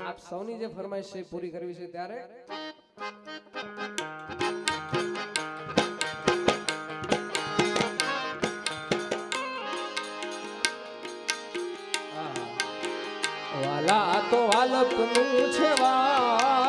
આપ સૌની જે ફરમાઈશ છે પૂરી કરવી છે ત્યારે? વાલા તો વાલકનું છે વા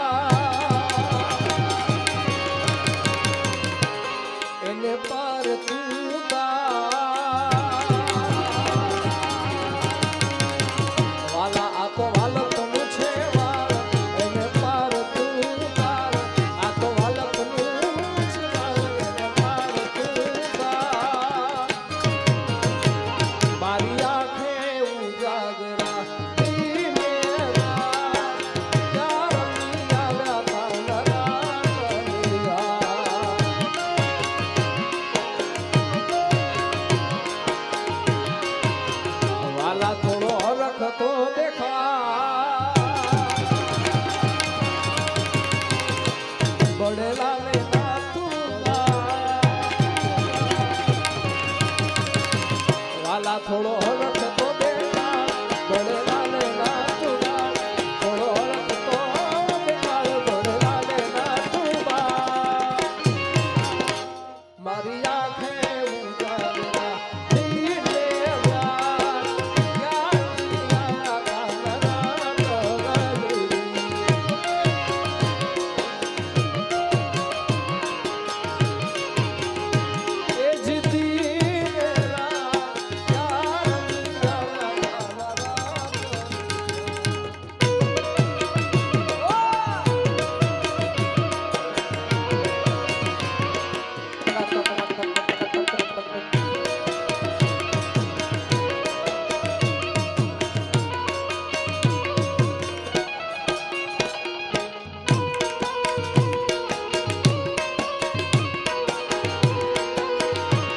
થોડો હવે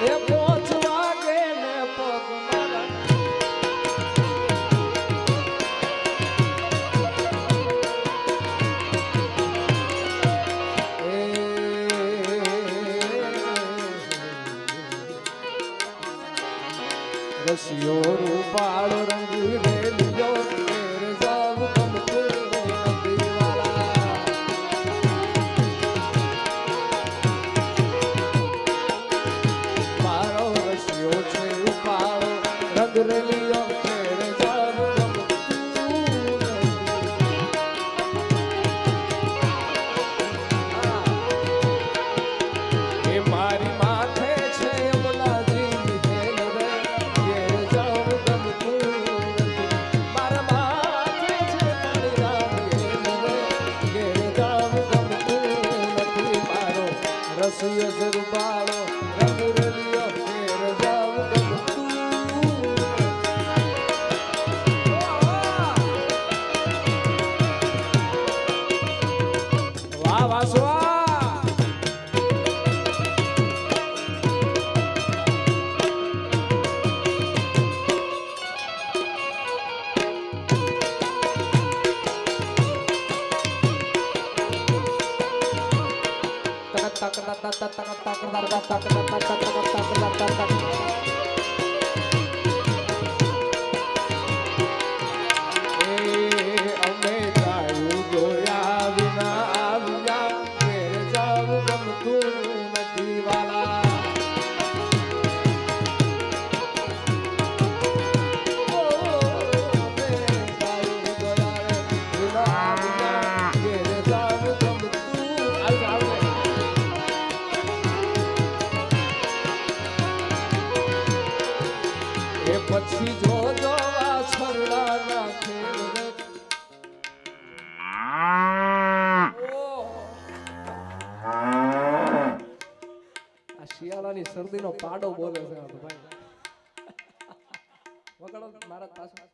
Yep. શરદીનો પાડો બોલે છે ભાઈ. વગાડો મારા પાસે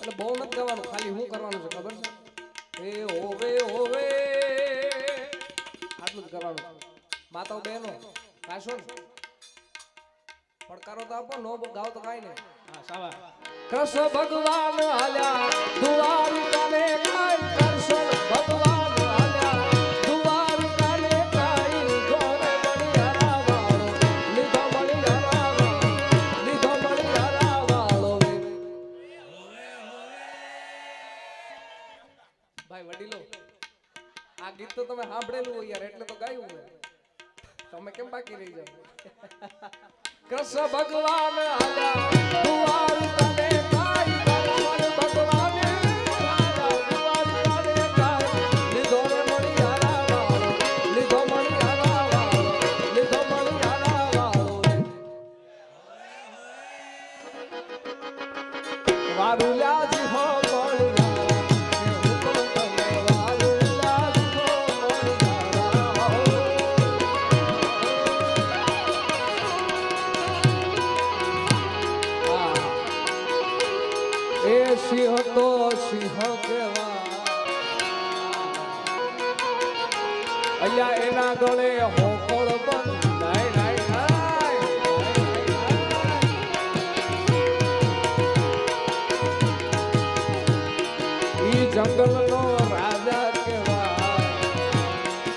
એટલે બહુ નથી ગાવાનું ખાલી શું કરવાનું છે ખબર છે? એ હોવે હોવે આટલું જ કરવાનું. માતાઓ બહેનો ગાશો ને? પડકારો તો આપો નો ગાવ તો કાંઈ નહીં. હા સાવા. કૃષ્ણ ભગવાન હાલ્યા દ્વારકાને કાંઈ ભાઈ વડીલો, આ ગીત તો તમે સાંભળેલું હોય યાર, એટલે તો ગાયું હોય. તમે કેમ બાકી રહી જાવ કૃષ્ણ ભગવાન આયા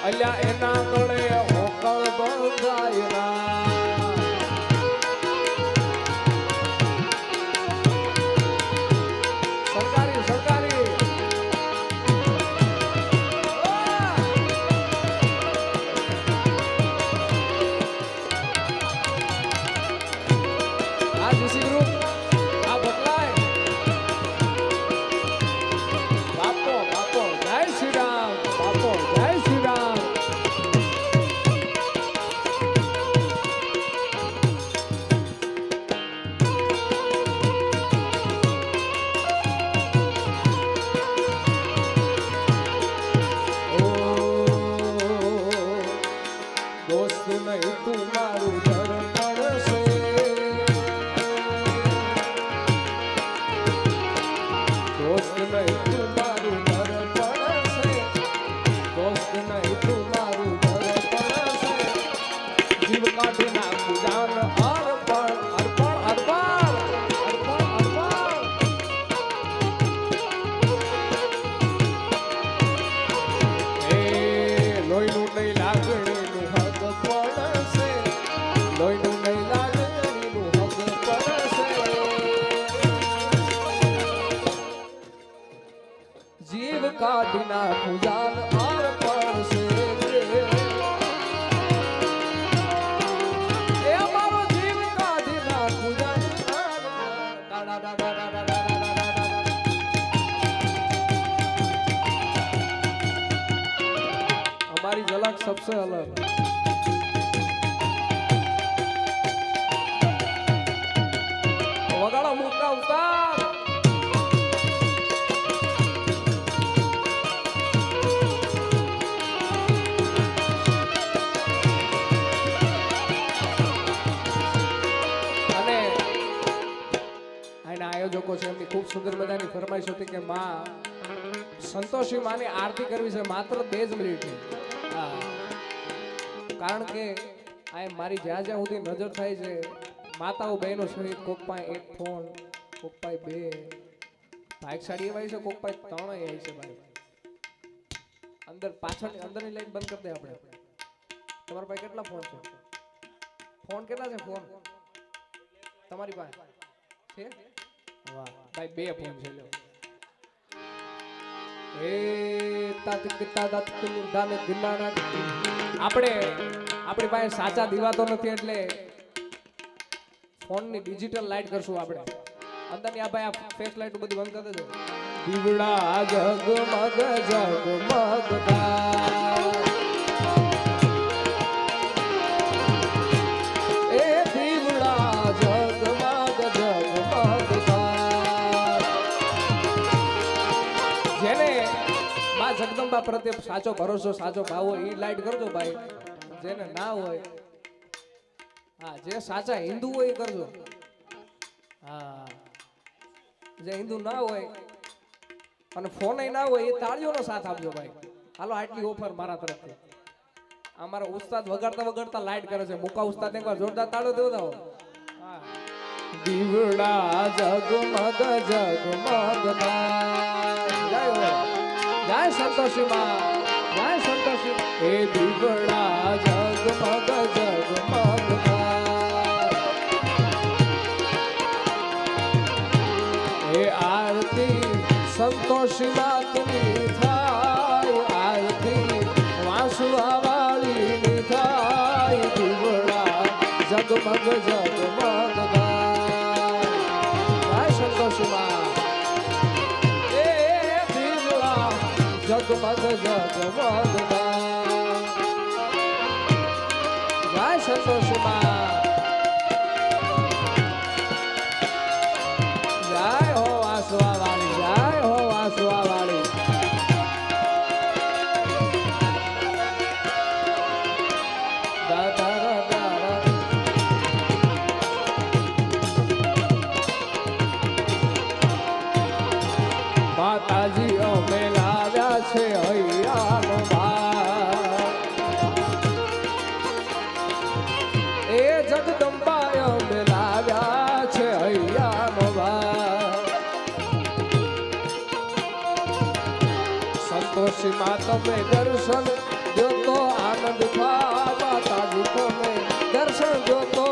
અલ્યા એના ગળે આના આયોજકો છે એમની ખૂબ સુંદર મજાની ફરમાઈશ હતી કે માં, સંતોષી માની આરતી કરવી છે માત્ર બે જ મિનિટની. કારણ કે આ મારી જ્યાં જ્યાં સુધી નજર થાય છે, માતાઓ બહેનો સહિત કોક પાસે એક ફોન કોક પાસે બે ભાગશાળી એવા છે કોક પાસે ત્રણ આવી છે ભાઈ. અંદર પાછળ અંદરની લાઈન બંધ કરી દે આપણે. તમારા પાસે કેટલા ફોન છે? ફોન કેટલા છે ફોન? તમારી પાસે છે? વાહ. ભાઈ બે ફોન છે લ્યો. એ તાતિક તાદાત દાને દિલાના આપણે આપણી પાસે સાચા દીવા તો નથી એટલે ફોનની ડિજિટલ લાઈટ કરશું આપણે. અંદરની આ ભાઈ આ ફેસ લાઈટ બધી બંધ કરી દેજો. દીવડા જગમગ જગમગ આત્મા પ્રત્યે સાચો ભરોસો, સાચો ભાવ હોય એ લાઈટ કરજો ભાઈ. જેને ના હોય, હા, જે સાચા હિન્દુ હોય એ કરજો. હા. જે હિન્દુ ના હોય અને ફોન ના હોય એ તાળીઓનો સાથ આપજો ભાઈ. હાલો, આટલી ઓફર મારા તરફથી. અમારા ઉસ્તાદ વગાડતા વગાડતા લાઈટ કરે છે. મુકા ઉસ્તાદ એકવાર જોરદાર તાળો દાવો દીવડા જગમગ જગમગ જય હો જય સંતોષી માં જય સંતોષી એ દીવડા જગમગ જગમગ થાય જય સંતોષી સંતોષી માં તમે દર્શન જો તો આનંદ થાય, માતાજી તમે દર્શન જો તો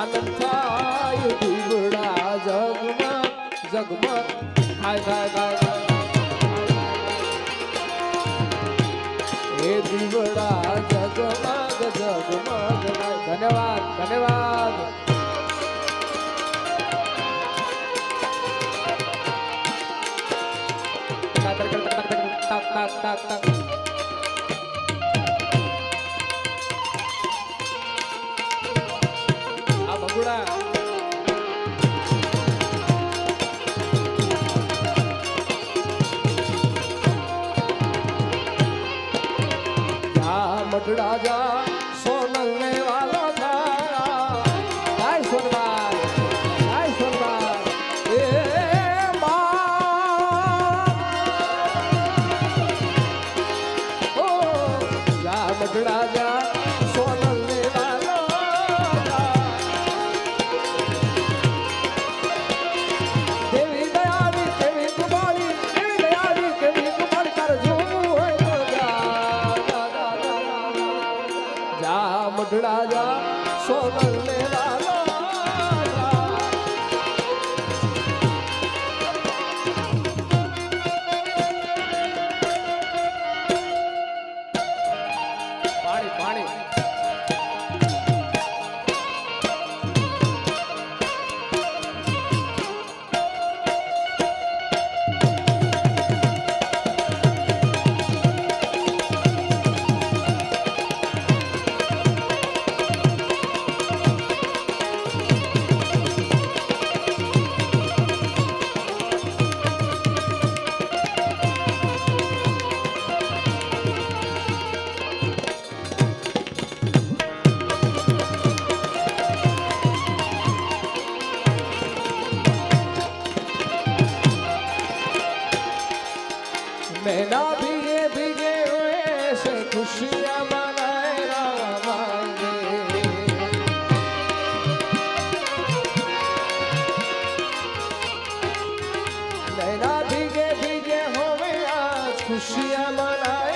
આનંદ થાય. દીવડા જગમાં જગમાં થાય થાય થાય. એ દીવડા જગમાં જગમાં ધન્યવાદ ધન્યવાદ. તાક તાક તાક આ ભગુડા જા મટડા જા খুশি আমার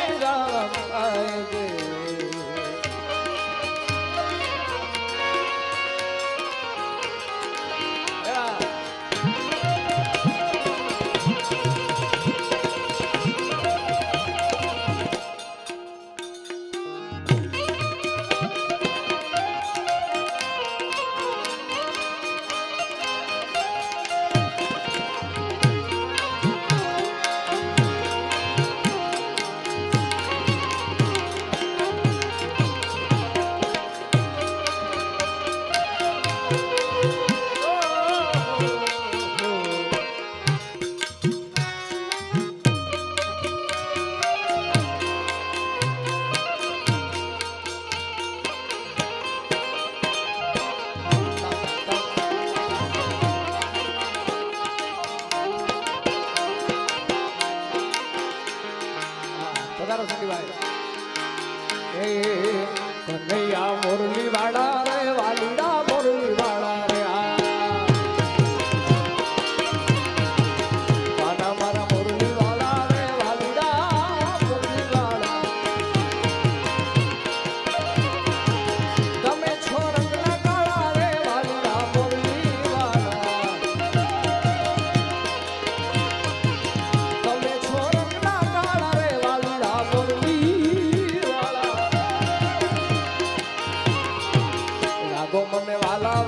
કનૈયા મુરલી વાળા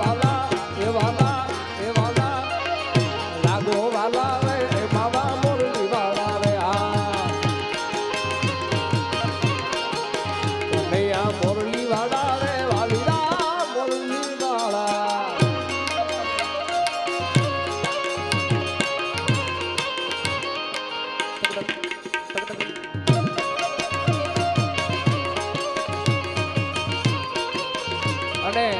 વાલા